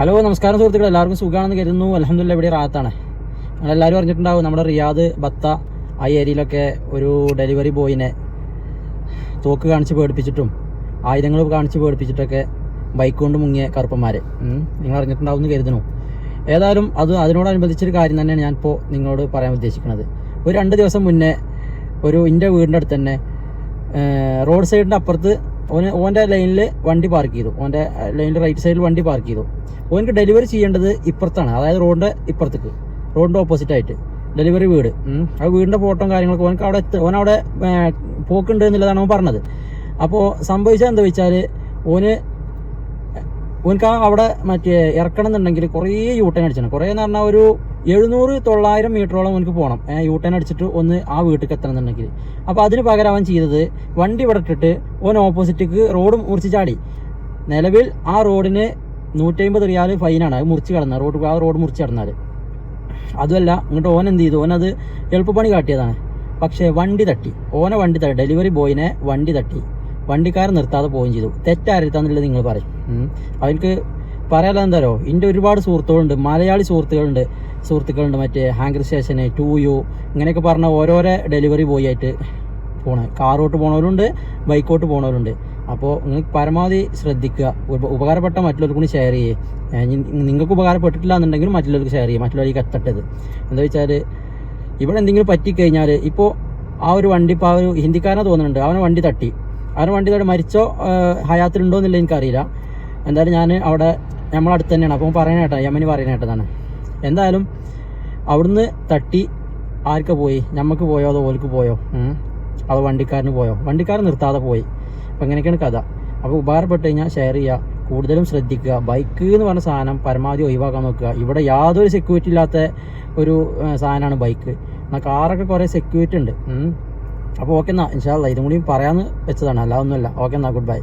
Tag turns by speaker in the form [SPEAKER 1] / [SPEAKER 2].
[SPEAKER 1] Hello നമസ്കാരം സുഹൃത്തുക്കൾ എല്ലാവർക്കും സുഖമാണെന്ന് കരുതുന്നു. അലഹമില്ല ഇവിടെ റാത്താണ്. നിങ്ങളെല്ലാവരും അറിഞ്ഞിട്ടുണ്ടാവും നമ്മുടെ റിയാദ് ബത്ത ആ ഏരിയയിലൊക്കെ ഒരു ഡെലിവറി ബോയിനെ തോക്ക് കാണിച്ച് പേടിപ്പിച്ചിട്ടും ആയുധങ്ങൾ കാണിച്ച് പേടിപ്പിച്ചിട്ടൊക്കെ ബൈക്ക് കൊണ്ട് മുങ്ങിയ കറുപ്പന്മാർ നിങ്ങൾ അറിഞ്ഞിട്ടുണ്ടാവും എന്ന് കരുതുന്നു. ഏതായാലും അത് അതിനോടനുബന്ധിച്ചൊരു കാര്യം തന്നെയാണ് ഞാനിപ്പോൾ നിങ്ങളോട് പറയാൻ ഉദ്ദേശിക്കുന്നത്. ഒരു രണ്ട് ദിവസം മുന്നേ ഒരു എന്റെ വീടിന്റെ അടുത്ത് തന്നെ റോഡ് സൈഡിന്റെ അപ്പുറത്ത് ഓന് ഓന്റെ ലൈനിൽ വണ്ടി പാർക്ക് ചെയ്തു. ഓന്റെ ലൈനിന്റെ റൈറ്റ് സൈഡിൽ വണ്ടി പാർക്ക് ചെയ്തു. ഓനക്ക് ഡെലിവറി ചെയ്യേണ്ടത് ഇപ്പുറത്താണ്. അതായത് റോഡിന്റെ ഇപ്പുറത്തേക്ക്. റോഡിന്റെ ഓപ്പോസിറ്റ് ആയിട്ട്. ഡെലിവറി വീട്. ആ വീടിന്റെ ഫോട്ടോയും കാര്യങ്ങളൊക്കെ ഓനക്ക് അവിടെ ഓൻ അവിടെ പോക്കുണ്ട് എന്നുള്ളതാണ് അവൻ പറഞ്ഞത്. അപ്പോൾ സംഭവിച്ചത് എന്താ വെച്ചാൽ ഓന് ഓനക്ക് ആ അവിടെ മറ്റേ ഇറക്കണം എന്നുണ്ടെങ്കിൽ കുറേ യൂട്ടേൺ അടിച്ചാണ്. കുറേ എന്ന് പറഞ്ഞാൽ ഒരു എഴുന്നൂറ് തൊള്ളായിരം മീറ്ററോളം അവനക്ക് പോകണം യൂട്ടേൺ അടിച്ചിട്ട് ഒന്ന് ആ വീട്ടിലേക്ക് എത്തണം എന്നുണ്ടെങ്കിൽ. അപ്പോൾ അതിന് പകരം അവൻ ചെയ്തത് വണ്ടി ഇവിടെ ഇട്ടിട്ട് ഓൻ ഓപ്പോസിറ്റേക്ക് റോഡ് മുറിച്ച് ചാടി. നിലവിൽ ആ റോഡിന് നൂറ്റി അമ്പത് റിയാൽ ഫൈനാണ് അത് മുറിച്ച് കിടന്നത് റോഡ് ആ റോഡ് മുറിച്ച് കിടന്നാൽ അതുമല്ല ഇങ്ങോട്ട് ഓൻ എന്ത് ചെയ്തു? ഓനത് എളുപ്പപ്പണി കാട്ടിയതാണ്. പക്ഷേ വണ്ടി തട്ടി. ഓനെ വണ്ടി തട്ടി. ഡെലിവറി ബോയിനെ വണ്ടി തട്ടി. വണ്ടിക്കാരൻ നിർത്താതെ പോവുകയും ചെയ്തു. തെറ്റാരുത്താന്നുള്ളത് നിങ്ങൾ പറയും. അവർക്ക് പറയാനുള്ള എന്താരോ എന്റെ ഒരുപാട് സുഹൃത്തുക്കളുണ്ട്. മലയാളി സുഹൃത്തുക്കളുണ്ട്. സുഹൃത്തുക്കളുണ്ട്. മറ്റേ ഹാങ്കർ സ്റ്റേഷന് ടു യു ഇങ്ങനെയൊക്കെ പറഞ്ഞ ഓരോരോ ഡെലിവറി ബോയ് ആയിട്ട് പോണേ. കാറോട്ട് പോണവരുണ്ട് ബൈക്കോട്ട് പോണവരുണ്ട്. അപ്പോൾ നിങ്ങൾ പരമാവധി ശ്രദ്ധിക്കുക. ഉപ- ഉപകാരപ്പെട്ട മറ്റുള്ളവർക്ക് ഷെയർ ചെയ്യേ. നിങ്ങൾക്ക് ഉപകാരപ്പെട്ടിട്ടില്ല എന്നുണ്ടെങ്കിൽ മറ്റുള്ളവർക്ക് ഷെയർ ചെയ്യുക മറ്റുള്ളവർക്ക് എത്തട്ടത് എന്താ വെച്ചാൽ ഇവിടെ എന്തെങ്കിലും പറ്റിക്കഴിഞ്ഞാൽ ഇപ്പോൾ ആ ഒരു വണ്ടി ഇപ്പോൾ ആ ഒരു ഹിന്ദിക്കാരനെ തോന്നുന്നുണ്ട്. അവനെ വണ്ടി തട്ടി. അവനെ വണ്ടി തട്ടി മരിച്ചോ ഹയാത്തിലുണ്ടോ എന്നില്ല എനിക്കറിയില്ല. എന്തായാലും ഞാൻ അവിടെ നമ്മളടുത്ത് തന്നെയാണ്. അപ്പോൾ പറയുന്ന കേട്ടോ യമനി പറയുന്ന എന്തായാലും അവിടുന്ന് തട്ടി ആർക്ക് പോയി? നമുക്ക് പോയോ അതോ ഓർക്ക് പോയോ? അതോ വണ്ടിക്കാരന് പോയോ? വണ്ടിക്കാരൻ നിർത്താതെ പോയി. അപ്പോൾ അങ്ങനെയൊക്കെയാണ് കഥ. അപ്പോൾ ഉപകാരപ്പെട്ട് കഴിഞ്ഞാൽ ഷെയർ ചെയ്യുക കൂടുതലും ശ്രദ്ധിക്കുക ബൈക്ക് എന്ന് പറഞ്ഞ സാധനം പരമാവധി ഒഴിവാക്കാൻ നോക്കുക. ഇവിടെ യാതൊരു സെക്യൂരിറ്റി ഇല്ലാത്ത ഒരു സാധനമാണ് ബൈക്ക് എന്നാൽ കാറൊക്കെ കുറേ സെക്യൂരിറ്റി ഉണ്ട്. അപ്പോൾ ഓക്കെ എന്നാൽ ഇൻഷാല്ല ഇതും കൂടി പറയാമെന്ന് വെച്ചതാണ്. അല്ല ഓക്കെ എന്നാൽ ഗുഡ് ബൈ